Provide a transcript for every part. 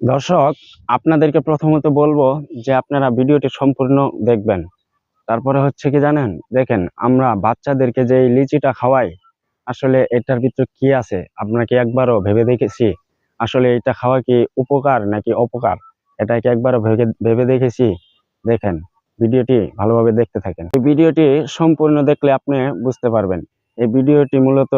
দর্শক, আপনাদেরকে প্রথমত বলব যে আপনারা ভিডিওটি সম্পূর্ণ দেখবেন। তারপরে হচ্ছে কি জানেন? দেখেন, আমরা বাচ্চাদেরকে যে লিচিটা খাওয়াই, আসলে এটার ভিতরে কি আছে? আপনাকে একবারও ভেবে দেখেছি? আসলে এটা খাওয়া কি উপকার নাকি অপকার? এটা কি একবারও ভেবে ভেবে দেখেছি? দেখেন, ভিডিওটি ভালোভাবে দেখতে থাকেন। এই ভিডিওটি সম্পূর্ণ দেখলে আপনি বুঝতে পারবেন। এই ভিডিওটি মূলত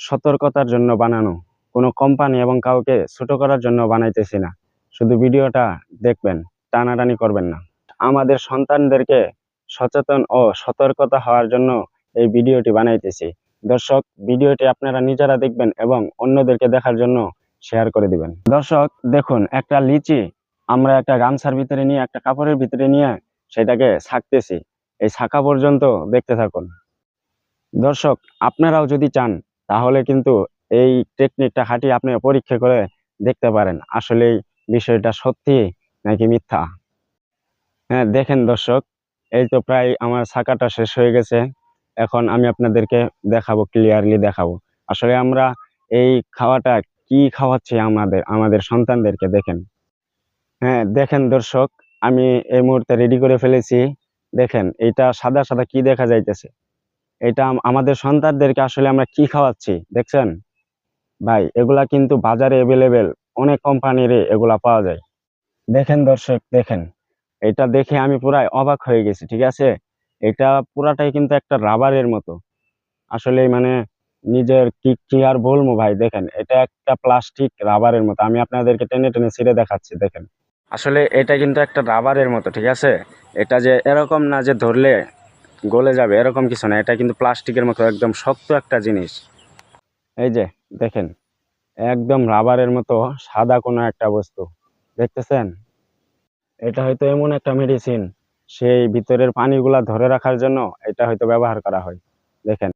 সতর্কতার জন্য বানানো। কোনো কোম্পানি এবং কাউকে ছোট করার জন্য বানাইতেছি না। শুধু ভিডিওটা দেখবেন, টানাটানি করবেন না। আমাদের সন্তানদেরকে সচেতন ও সতর্কতা হওয়ার জন্য এই ভিডিওটি বানাইতেছি। দর্শক, ভিডিওটি আপনারা নিজেরা দেখবেন এবং অন্যদেরকে দেখার জন্য শেয়ার করে দিবেন। দর্শক, দেখুন, একটা লিচি, আমরা একটা গামছার ভিতরে নিয়ে, একটা কাপড়ের ভিতরে নিয়ে সেটাকে ছাকতেছি। এই ছাকা পর্যন্ত দেখতে থাকুন। দর্শক, আপনারাও যদি চান, তাহলে কিন্তু এই টেকনিকটা খাটিয়ে আপনি পরীক্ষা করে দেখতে পারেন। আসলে বিষয়টা সত্যি নাকি মিথ্যা? হ্যাঁ দেখেন দর্শক, এই তো প্রায় আমার ছাকাটা শেষ হয়ে গেছে। এখন আমি আপনাদেরকে দেখাবো ক্লিয়ারলি দেখাবো। আসলে আমরা এই খাওয়াটা কি খাওয়াচ্ছি আমাদের আমাদের সন্তানদেরকে দেখেন। হ্যাঁ দেখেন দর্শক, আমি এই মুহূর্তে রেডি করে ফেলেছি। দেখেন, এটা সাদা সাদা কি দেখা যাইতেছে? এটা আমাদের সন্তানদেরকে আসলে আমরা কি খাওয়াচ্ছি? দেখছেন? ভাই, এগুলা কিন্তু বাজারে অ্যাভেলেবেল অনেক কোম্পানির এগুলা পাওয়া যায়। দেখেন দর্শক, দেখেন। এটা দেখে আমি পুরাই অবাক হয়ে গেছি, ঠিক আছে? এটা পুরাটাই কিন্তু একটা রাবারের মতো। আসলে মানে নিজের কি কি আর বলব ভাই, দেখেন, এটা একটা প্লাস্টিক রাবারের মতো। আমি আপনাদেরকে টেনে টেনে ছিঁড়ে দেখাচ্ছি, দেখেন। আসলে এটা কিন্তু একটা রাবারের মতো, ঠিক আছে? এটা যে এরকম না যে ধরলে গলে যাবে, এরকম কিছু না। এটা কিন্তু প্লাস্টিকের মতো, একদম শক্ত একটা জিনিস। এই যে, দেখেন, একদম রাবারের মতো সাদা কোনো একটা বস্তু। দেখতেছেন? এটা হয়তো এমন একটা মেডিসিন সেই ভিতরের পানিগুলা ধরে রাখার জন্য এটা হয়তো ব্যবহার করা হয়। দেখেন।